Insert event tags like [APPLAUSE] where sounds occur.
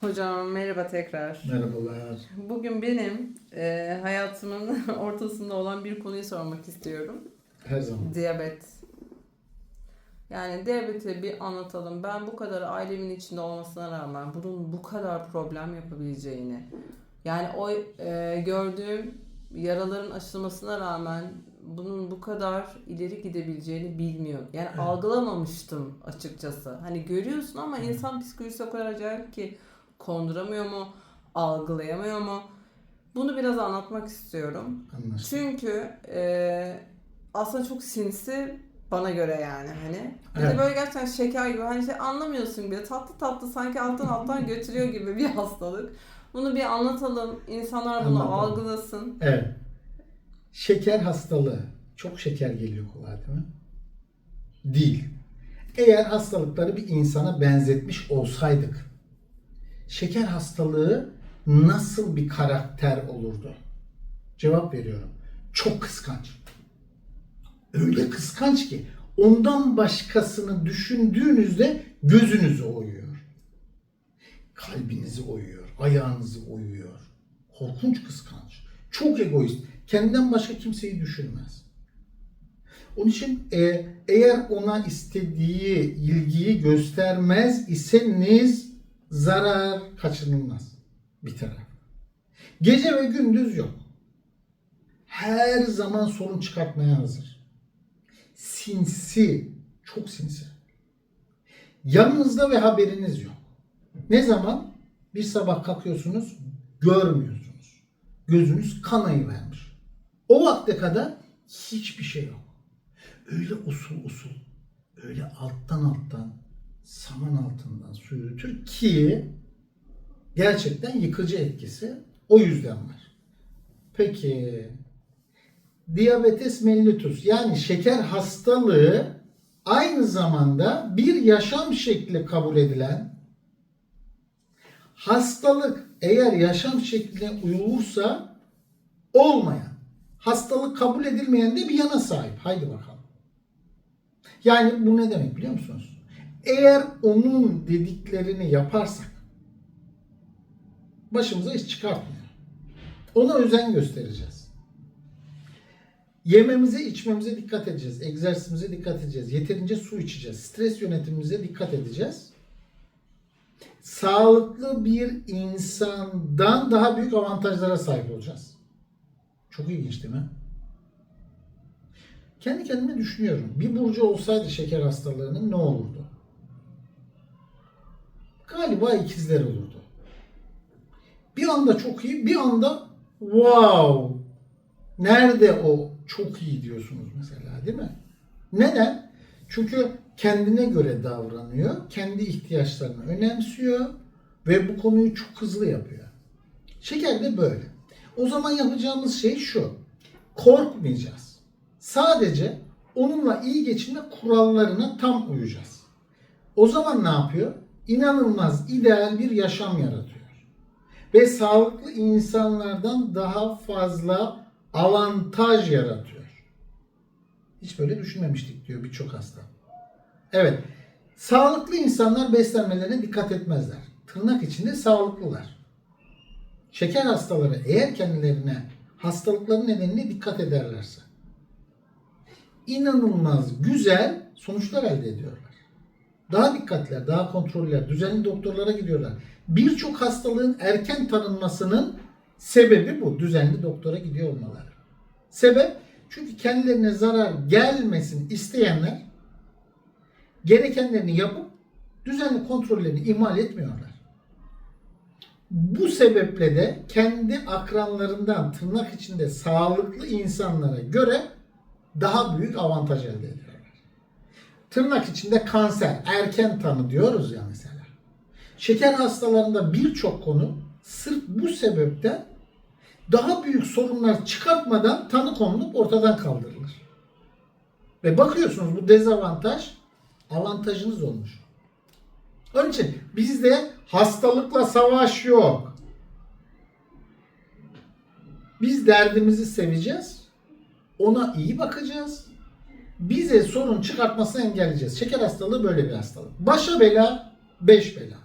Hocam merhaba tekrar. Merhabalar. Bugün benim e, hayatımın [LAUGHS] ortasında olan bir konuyu sormak istiyorum. Her zaman. Diyabet. Yani diyabeti bir anlatalım. Ben bu kadar ailemin içinde olmasına rağmen bunun bu kadar problem yapabileceğini, yani o e, gördüğüm yaraların aşılmasına rağmen bunun bu kadar ileri gidebileceğini bilmiyorum. Yani Evet. algılamamıştım açıkçası. Hani görüyorsun ama insan psikolojisi o kadar acayip ki konduramıyor mu, algılayamıyor mu? Bunu biraz anlatmak istiyorum. Anlaştık. Çünkü e, aslında çok sinsi bana göre yani hani. Bir de Evet. böyle gerçekten şeker gibi hani şey anlamıyorsun bile tatlı tatlı sanki alttan alttan götürüyor gibi bir [LAUGHS] hastalık. Bunu bir anlatalım. insanlar bunu Anlatalım. algılasın. Evet. Şeker hastalığı. Çok şeker geliyor kulağa değil mi? Değil. Eğer hastalıkları bir insana benzetmiş olsaydık, şeker hastalığı nasıl bir karakter olurdu? Cevap veriyorum. Çok kıskanç. Öyle kıskanç ki ondan başkasını düşündüğünüzde gözünüzü oyuyor. Kalbinizi oyuyor, ayağınızı oyuyor. Korkunç kıskanç. Çok egoist. Kendinden başka kimseyi düşünmez. Onun için e, eğer ona istediği ilgiyi göstermez iseniz zarar kaçınılmaz bir taraf. Gece ve gündüz yok. Her zaman sorun çıkartmaya hazır. Sinsi, çok sinsi. Yanınızda ve haberiniz yok. Ne zaman? Bir sabah kalkıyorsunuz, görmüyorsunuz. Gözünüz kanayı vermiş. O vakte kadar hiçbir şey yok. Öyle usul usul, öyle alttan alttan, saman altından su yürütür ki gerçekten yıkıcı etkisi o yüzden var. Peki diyabetes mellitus yani şeker hastalığı aynı zamanda bir yaşam şekli kabul edilen hastalık eğer yaşam şekline uyulursa olmayan, hastalık kabul edilmeyen de bir yana sahip. Haydi bakalım. Yani bu ne demek biliyor musunuz? Eğer onun dediklerini yaparsak başımıza iş çıkartmıyor. Ona özen göstereceğiz. Yememize, içmemize dikkat edeceğiz. Egzersizimize dikkat edeceğiz. Yeterince su içeceğiz. Stres yönetimimize dikkat edeceğiz sağlıklı bir insandan daha büyük avantajlara sahip olacağız. Çok ilginç değil mi? Kendi kendime düşünüyorum. Bir burcu olsaydı şeker hastalığının ne olurdu? Galiba ikizler olurdu. Bir anda çok iyi, bir anda wow. Nerede o çok iyi diyorsunuz mesela değil mi? Neden? Çünkü kendine göre davranıyor, kendi ihtiyaçlarını önemsiyor ve bu konuyu çok hızlı yapıyor. Şeker de böyle. O zaman yapacağımız şey şu. Korkmayacağız. Sadece onunla iyi geçinme kurallarına tam uyacağız. O zaman ne yapıyor? İnanılmaz ideal bir yaşam yaratıyor. Ve sağlıklı insanlardan daha fazla avantaj yaratıyor. Hiç böyle düşünmemiştik diyor birçok hasta. Evet. Sağlıklı insanlar beslenmelerine dikkat etmezler. Tırnak içinde sağlıklılar. Şeker hastaları eğer kendilerine hastalıkları nedeniyle dikkat ederlerse inanılmaz güzel sonuçlar elde ediyorlar. Daha dikkatler, daha kontroller, düzenli doktorlara gidiyorlar. Birçok hastalığın erken tanınmasının sebebi bu. Düzenli doktora gidiyor olmaları. Sebep çünkü kendilerine zarar gelmesin isteyenler gerekenlerini yapıp düzenli kontrollerini ihmal etmiyorlar. Bu sebeple de kendi akranlarından tırnak içinde sağlıklı insanlara göre daha büyük avantaj elde ediyorlar. Tırnak içinde kanser, erken tanı diyoruz ya mesela. Şeker hastalarında birçok konu sırf bu sebepten daha büyük sorunlar çıkartmadan tanı konulup ortadan kaldırılır. Ve bakıyorsunuz bu dezavantaj avantajınız olmuş. Onun için bizde hastalıkla savaş yok. Biz derdimizi seveceğiz. Ona iyi bakacağız. Bize sorun çıkartmasını engelleyeceğiz. Şeker hastalığı böyle bir hastalık. Başa bela, beş bela.